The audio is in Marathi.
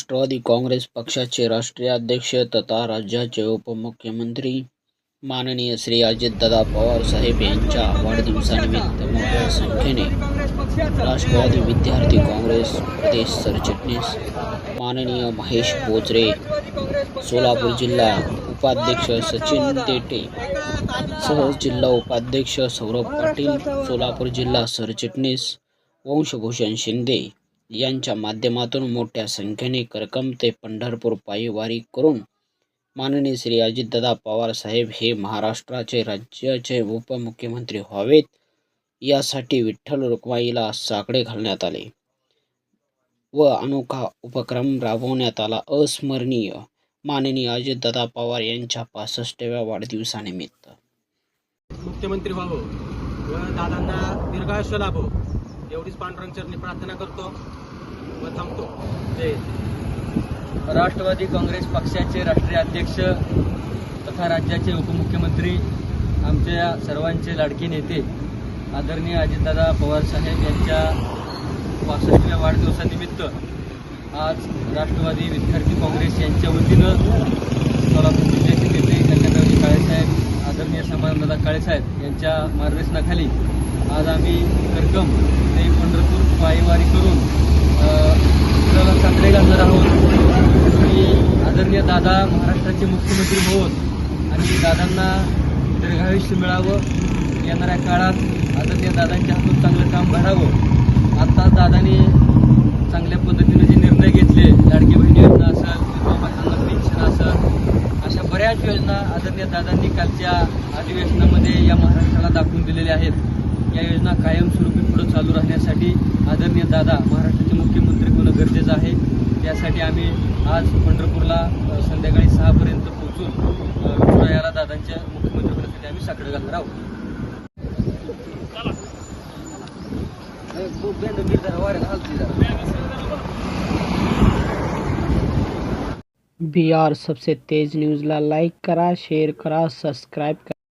राष्ट्रवादी काँग्रेस पक्षाचे राष्ट्रीय अध्यक्ष तथा राज्याचे उपमुख्यमंत्री माननीय श्री अजितदादा पवार साहेब यांच्या वाढदिवसानिमित्त मोठ्या संख्येने राष्ट्रवादी विद्यार्थी काँग्रेस प्रदेश सरचिटणीस माननीय महेश बोचरे सोलापूर जिल्हा उपाध्यक्ष सचिन तेटे सह जिल्हा उपाध्यक्ष सौरभ पाटील सोलापूर जिल्हा सरचिटणीस वंशभूषण शिंदे यांच्या माध्यमातून मोठ्या संख्येने करकम ते पंढरपूर पायीवारी करून माननीय श्री अजितदादा पवार साहेब हे महाराष्ट्राचे राज्याचे उपमुख्यमंत्री व्हावेत यासाठी विठ्ठल रुक्माईला साकडे घालण्यात आले व अनोखा उपक्रम राबवण्यात आला. अस्मरणीय माननीय अजितदादा पवार यांच्या पासष्टव्या वाढदिवसानिमित्त. मुख्यमंत्री व्हावं व दादांना दीर्घायुष्य लाभो. एवढीच पांडुरंग चरणी प्रार्थना करतो व थांबतो. जय राष्ट्रवादी काँग्रेस पक्षाचे राष्ट्रीय अध्यक्ष तथा राज्याचे उपमुख्यमंत्री आमच्या सर्वांचे लाडके नेते आदरणीय अजितदादा पवारसाहेब यांच्या पासष्टव्या वाढदिवसानिमित्त आज राष्ट्रवादी विद्यार्थी काँग्रेस यांच्या वतीनं सोलापूर जिल्ह्यातील दादा काळेसाहेब यांच्या मार्गदर्शनाखाली आज आम्ही करकम ते पंढरपूर पायीवारी करून अ, आपल्याला घालणार आहोत? आणि आदरणीय दादा महाराष्ट्राचे मुख्यमंत्री होत आणि दादांना दीर्घायुष्य मिळावं. येणाऱ्या काळात आदरणीय दादांच्या हातून चांगलं काम घडावं. आता दादांनी चांगल्या पद्धतीने जे बऱ्याच योजना आदरणीय दादांनी कालच्या अधिवेशनामध्ये या महाराष्ट्राला दाखवून दिलेल्या आहेत. या योजना कायमस्वरूपी पुढे चालू राहण्यासाठी आदरणीय दादा महाराष्ट्राचे मुख्यमंत्री होणं गरजेचं आहे. त्यासाठी आम्ही आज पंढरपूरला संध्याकाळी सहापर्यंत पोहोचून विठुरायाला दादांच्या मुख्यमंत्री होण्यासाठी आम्ही साकडे घालणार आहोत. बी आर सबसे तेज न्यूजला लाईक करा शेअर करा सबस्क्राईब करा।